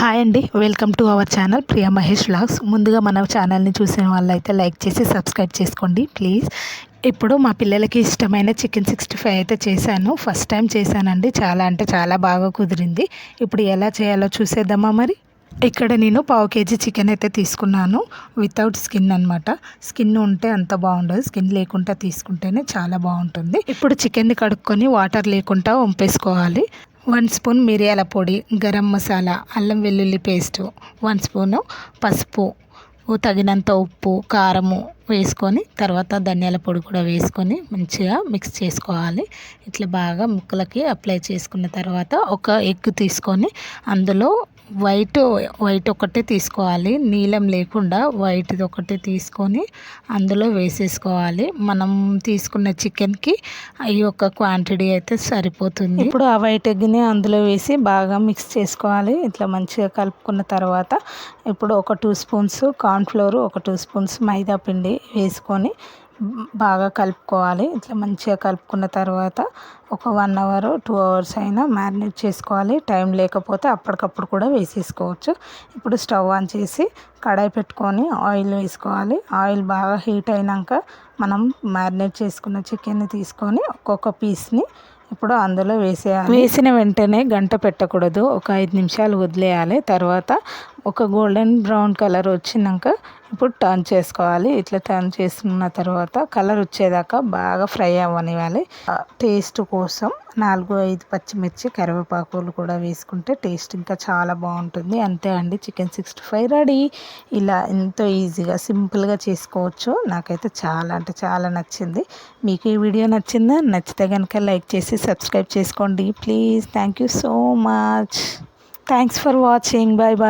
Hi అండి welcome to our channel Priya Mahesh vlogs. ముందుగా మన ఛానల్ని చూసిన వాళ్ళైతే లైక్ చేసి సబ్స్క్రైబ్ చేసుకోండి ప్లీజ్. ఇప్పుడు మా పిల్లలకి ఇష్టమైన చికెన్ సిక్స్టీ ఫైవ్ అయితే చేశాను. ఫస్ట్ టైం చేశానండి. చాలా అంటే చాలా బాగా కుదిరింది. ఇప్పుడు ఎలా చేయాలో చూసేద్దామా మరి? ఇక్కడ నేను పావు కేజీ చికెన్ అయితే తీసుకున్నాను. వితౌట్ స్కిన్ అనమాట స్కిన్ ఉంటే అంత బాగుండదు. స్కిన్ లేకుండా తీసుకుంటేనే చాలా బాగుంటుంది. ఇప్పుడు చికెన్ని కడుక్కొని వాటర్ లేకుండా వంపేసుకోవాలి. వన్ స్పూన్ మిరియాల పొడి గరం మసాలా అల్లం వెల్లుల్లి పేస్టు వన్ స్పూను పసుపు తగినంత ఉప్పు కారము వేసుకొని తర్వాత ధనియాల పొడి కూడా వేసుకొని మంచిగా మిక్స్ చేసుకోవాలి. ఇట్లా బాగా ముక్కలకి అప్లై చేసుకున్న తర్వాత ఒక ఎగ్ తీసుకొని అందులో వైట్ వైట్ ఒకటే తీసుకోవాలి. నీలం లేకుండా వైట్ది ఒకటే తీసుకొని అందులో వేసేసుకోవాలి. మనం తీసుకున్న చికెన్కి ఈ యొక్క క్వాంటిటీ అయితే సరిపోతుంది. ఇప్పుడు ఆ వైట్ ఎగ్ని అందులో వేసి బాగా మిక్స్ చేసుకోవాలి. ఇట్లా మంచిగా కలుపుకున్న తర్వాత ఇప్పుడు ఒక టూ స్పూన్స్ కార్న్ఫ్లోర్ ఒక టూ స్పూన్స్ మైదా పిండి వేసుకొని బాగా కలుపుకోవాలి. ఇట్లా మంచిగా కలుపుకున్న తర్వాత ఒక వన్ అవర్ టూ అవర్స్ అయినా మ్యారినేట్ చేసుకోవాలి. టైం లేకపోతే అప్పటికప్పుడు కూడా వేసేసుకోవచ్చు. ఇప్పుడు స్టవ్ ఆన్ చేసి కడాయి పెట్టుకొని ఆయిల్ వేసుకోవాలి. ఆయిల్ బాగా హీట్ అయినాక మనం మ్యారినేట్ చేసుకున్న చికెన్ని తీసుకొని ఒక్కొక్క పీస్ని ఇప్పుడు అందులో వేసేయాలి. వేసిన వెంటనే గంట పెట్టకూడదు. ఒక ఐదు నిమిషాలు వదిలేయాలి. తర్వాత ఒక గోల్డెన్ బ్రౌన్ కలర్ వచ్చినాక ఇప్పుడు టర్న్ చేసుకోవాలి. ఇట్లా టర్న్ చేసుకున్న తర్వాత కలర్ వచ్చేదాకా బాగా ఫ్రై అవ్వనివ్వాలి. టేస్ట్ కోసం నాలుగు ఐదు పచ్చిమిర్చి కరివేపాకులు కూడా వేసుకుంటే టేస్ట్ ఇంకా చాలా బాగుంటుంది. అంతే అండి. Chicken sixty five ready. ఇలా ఎంతో ఈజీగా సింపుల్గా చేసుకోవచ్చు. నాకైతే చాలా అంటే చాలా నచ్చింది. మీకు ఈ వీడియో నచ్చిందా? నచ్చితే కనుక లైక్ చేసి సబ్స్క్రైబ్ చేసుకోండి. Please. Thank you so much. Thanks for watching. Bye bye